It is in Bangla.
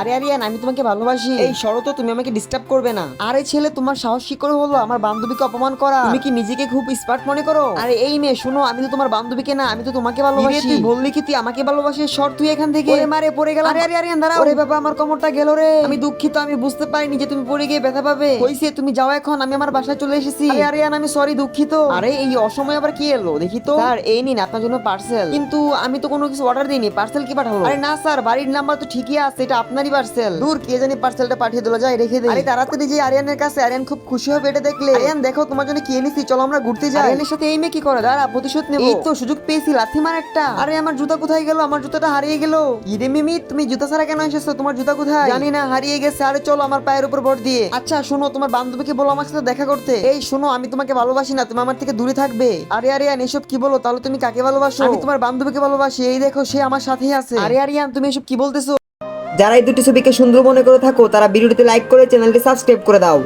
আরে আরিয়ান আমি তোমাকে ভালোবাসি। এই শরত তুমি আমাকে ডিস্টার্ব করবে না। আরে ছেলে তোমার সাহস কি করে হলো? আমার বান্ধবীকে অপমান করা। তুমি কি নিজেকে খুব স্মার্ট মনে করো? আরে এই মেয়ে শুনো আমি তো তোমার বান্ধবীকে না আমি তো তোমাকে ভালোবাসি। তুই বললি কি তুই আমাকে ভালোবাসিস? সর তুই এখান থেকে? ওরে মারে পড়ে গেল আরে আরে আরিয়ান দাঁড়াও। ওরে বাবা আমার কোমরটা গেল রে। আমি দুঃখিত আমি বুঝতে পারিনি যে তুমি পড়ে গিয়ে ব্যথা পাবে। হইছে তুমি যাও এখন আমি আমার বাসায় চলে এসেছি। আরে আরিয়ান আমি সরি দুঃখিত। আরে এই অসময় আবার কি এলো? দেখি তো। স্যার এই নিন আপনার জন্য পার্সেল কিন্তু আমি তো কোনো কিছু অর্ডার দিইনি পার্সেল কি পাঠালো আরে না স্যার বাড়ির নাম্বার তো ঠিকই আছে এটা আপনারই পার্সেল দূর কে জানি পার্সেলটা পাঠিয়ে দিল যাই রেখে দিই। আরে তাড়াতাড়ি যে আরিয়ানের কাছে আরিয়ান খুব খুশি হবে এটা দেখলে। আরিয়ান দেখো তোমার জন্য কি এনেছি চলো আমরা ঘুরতে যাই। আরিয়ানের সাথে এই মেয়ে কি করে? দাঁড়া প্রতিশোধ নেব। এই তো সুযোগ পেয়েছি লাথি মার একটা। আরে আমার জুতা কোথায় গেল? আমার জুতাটা হারিয়ে গেল। ইরে মিমি তুমি জুতা ছাড়া কেন এসেছ? তোমার জুতা কোথায়? জানি না হারিয়ে গেছে। আরে চলো আমার পায়ের উপর ভর দিয়ে। আচ্ছা শোনো তোমার বান্ধবীকে বলো আমার সাথে দেখা করতে। এই শোনো আমি তোমাকে ভালোবাসি না তুমি আমার থেকে দূরে থাকবে। আরে আরিয়ান এসব কি বলো? তাহলে তুমি কাকে ভালোবাসো? আমি তোমার বান্ধবীকে ভালোবাসি। এই দেখো সে আমার সাথেই আছে। আরে আরিয়ান তুমি এসব কি বলতেছো? যারা এই দুটি ছবিকে সুন্দর মনে করে থাকো, তারা ভিডিওটিতে লাইক করে চ্যানেলটি সাবস্ক্রাইব করে দাও।